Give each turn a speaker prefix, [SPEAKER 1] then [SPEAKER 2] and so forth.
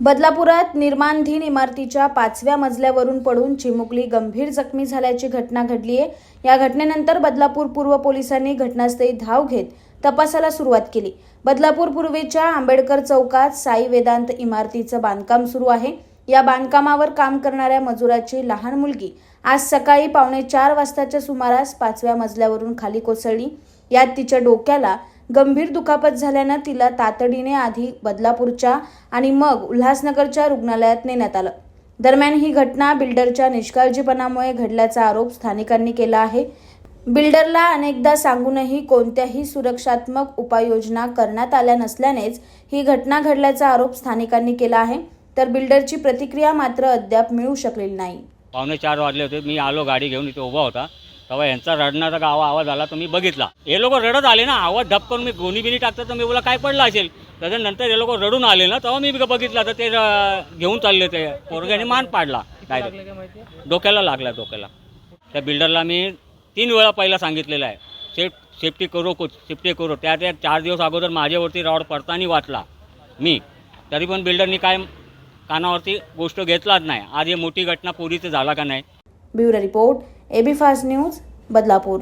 [SPEAKER 1] बदलापुरात निर्माणधीन इमारतीच्या पाचव्या मजल्यावरून पडून चिमुकली गंभीर जखमी झाल्याची घटना घडली आहे. या घटनेनंतर बदलापूर पूर्व पोलिसांनी घटनास्थळी धाव घेत तपासाला सुरुवात केली. बदलापूर पूर्वेच्या आंबेडकर चौकात साई वेदांत इमारतीचं बांधकाम सुरू आहे. या बांधकामावर काम करणाऱ्या मजुराची लहान मुलगी आज सकाळी पावणे चार वाजताच्या सुमारास पाचव्या मजल्यावरून खाली कोसळली. यात तिच्या डोक्याला गंभीर दुखापत झाल्यानं तिला तातडीने आधी बदलापूरच्या आणि मग उल्हासनगरच्या रुग्णालयात नेण्यात आलं. दरम्यान ही घटना बिल्डरच्या निष्काळजीपणामुळे घडल्याचा आरोप स्थानिकांनी केला आहे. बिल्डरला अनेकदा सांगूनही कोणत्याही सुरक्षात्मक उपाययोजना करण्यात आल्या नसल्यानेच ही घटना घडल्याचा आरोप स्थानिकांनी केला आहे. तर बिल्डरची प्रतिक्रिया मात्र अद्याप मिळू शकलेली नाही.
[SPEAKER 2] पावणे चार वाजले होते. मी आलो गाडी घेऊन इथे उभा होता. तेव्हा यांचा रडण्याचा गावा आवाज आला तर मी बघितला. हे लोक रडत आले ना आवाज धप करून मी गोणी बिनी टाकतो तर मी बोला काय पडलं असेल? त्याच्यानंतर हे लोक रडून आले ना तेव्हा मी बघितलं तर ते घेऊन चालले ते. पोरग्याने मान पाडला डायरेक्ट डोक्याला लागला डोक्याला. त्या बिल्डरला मी तीन वेळा पहिला सांगितलेलं आहे. सेफ सेफ्टी करू को सेफ्टी करू. त्या त्या चार दिवस अगोदर माझ्यावरती रॉड पडताना वाचला मी. तरी पण बिल्डरनी काय कानावरती गोष्ट घेतलाच नाही. आज ही मोठी घटना पोरीचं झाला का नाही?
[SPEAKER 1] Bureau report. AB fast news Badlapur.